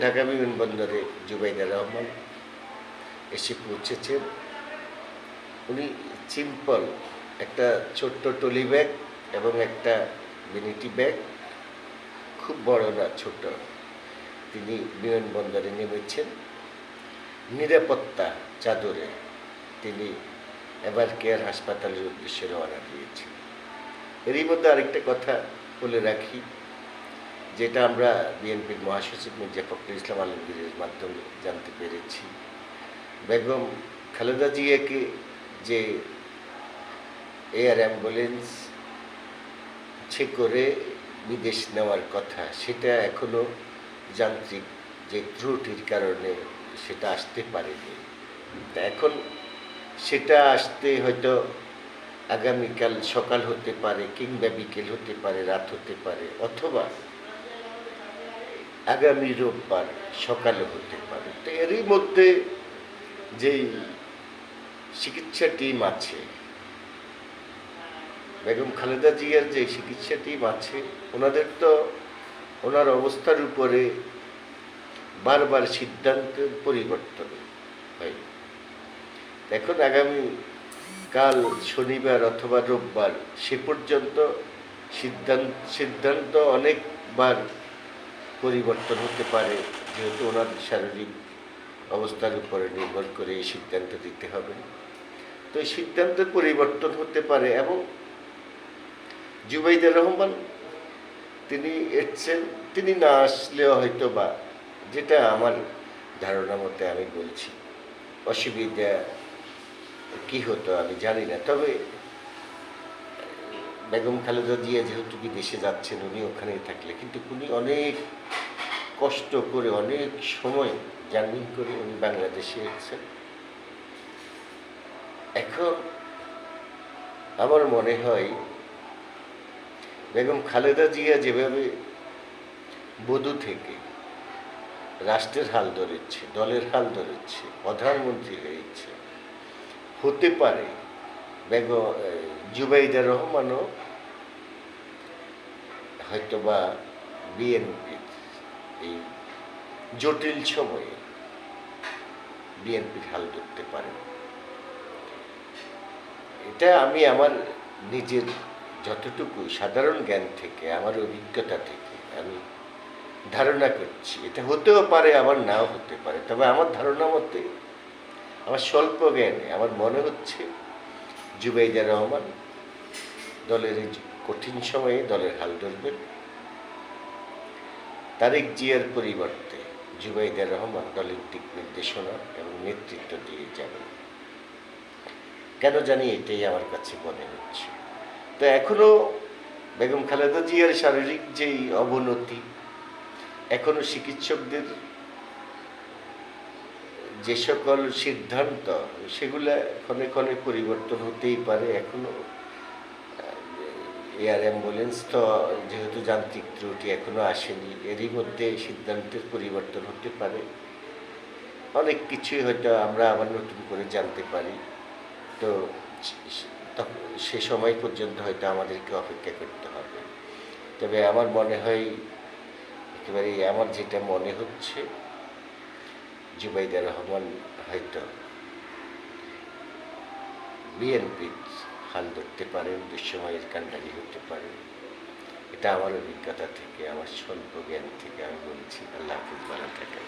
ঢাকা বিমানবন্দরে জুবাইদা রহমান এসে পৌঁছেছেন। উনি সিম্পল একটা ছোট্ট টলি ব্যাগ এবং একটা মিনিটি ব্যাগ। খুব বড় না, ছোট। তিনি বিমানবন্দরে নেমেছেন। নিরাপত্তা চাদরে তিনি এবার কেয়ার হাসপাতালের উদ্দেশ্যে রওনা দিয়েছেন। এরই মধ্যে আরেকটা কথা বলে রাখি। যেটা আমরা বিএনপির মহাসচিব মির্জা ফখরুল ইসলাম আলমগীরের মাধ্যমে জানতে পেরেছি। বেগম খালেদা জিয়াকে যে এয়ার অ্যাম্বুলেন্স সে করে বিদেশ নেওয়ার কথা, সেটা এখনও যান্ত্রিক যে ত্রুটির কারণে সেটা আসতে পারেনি। তা এখন সেটা আসতে হয়তো আগামীকাল সকাল হতে পারে কিংবা বিকেল হতে পারে, রাত হতে পারে, অথবা আগামী রোববার সকালে হতে পারে। তো এরই মধ্যে যেই চিকিৎসা টিম আছে, বেগম খালেদা জিয়ার যে চিকিৎসা টিম আছে, ওনাদের তো ওনার অবস্থার উপরে বারবার সিদ্ধান্তের পরিবর্তন হয়। এখন আগামী কাল শনিবার অথবা রোববার সে পর্যন্ত সিদ্ধান্ত সিদ্ধান্ত অনেকবার পরিবর্তন হতে পারে, যেহেতু ওনার শারীরিক অবস্থার উপরে নির্ভর করে এই সিদ্ধান্ত দিতে হবে। তো এই সিদ্ধান্তের পরিবর্তন হতে পারে এবং জুবাইদুর রহমান, তিনি এসছেন, তিনি না আসলেও হয়তো বা যেটা আমার ধারণা মতে আমি বলছি, অসুবিধা কি হতো আমি জানি না। তবে বেগম খালেদা জিয়া যেহেতু বিদেশে যাচ্ছেন, উনি ওখানেই থাকলে। কিন্তু উনি অনেক কষ্ট করে, অনেক সময় জার্নি করে উনি বাংলাদেশে এসেছেন। এখন আমার মনে হয়, বেগম খালেদা জিয়া যেভাবে বধূ থেকে রাষ্ট্রের হাল ধরেছে, দলের হাল ধরেছে, প্রধানমন্ত্রী হয়েছে, হতে পারে বেগম জুবাইদা রহমানও হয়তোবা বিএনপির এই জটিল সময়ে বিএনপির হাল ধরতে পারে। এটা আমি আমার নিজের যতটুকু সাধারণ জ্ঞান থেকে, আমার অভিজ্ঞতা থেকে আমি ধারণা করছি। এটা হতেও পারে, আবার নাও হতে পারে। তবে আমার ধারণা মতে, আমার স্বল্প জ্ঞানে, আমার মনে হচ্ছে জুবাইদা রহমান দলের কঠিন সময়ে দলের হাল ধরবেন। তারেক জিয়ার পরিবর্তে জুবাইদা রহমান দলের দিক নির্দেশনা এবং নেতৃত্ব দিয়ে যাবেন। কেন জানি এটাই আমার কাছে মনে হচ্ছে। তো এখনও বেগম খালেদা জিয়ার শারীরিক যেই অবনতি, এখনও চিকিৎসকদের যে সকল সিদ্ধান্ত, সেগুলো ক্ষণে ক্ষণে পরিবর্তন হতেই পারে এখনও এয়ার অ্যাম্বুলেন্স তো যেহেতু যান্ত্রিক ত্রুটি এখনও আসেনি, এরই মধ্যে সিদ্ধান্তের পরিবর্তন হতে পারে। অনেক কিছুই হয়তো আমরা আবার নতুন করে জানতে পারি। তো সে সময় পর্যন্ত হয়তো আমাদেরকে অপেক্ষা করতে হবে। তবে আমার মনে হয় একেবারে আমার যেটা মনে হচ্ছে জুবাইদা রহমান হয়তো বিএনপি হাল ধরতে পারেন দুঃসময়ের কান্ডারি হতে পারেন এটা আমার অভিজ্ঞতা থেকে, আমার স্বল্প জ্ঞান থেকে আমি বলছি, আল্লাহ হাফিজ, ভালো থাকেন।